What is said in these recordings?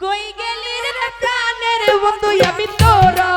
কই গেলি রে প্রাণের বন্ধু আমি তোরা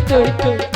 তুই তুই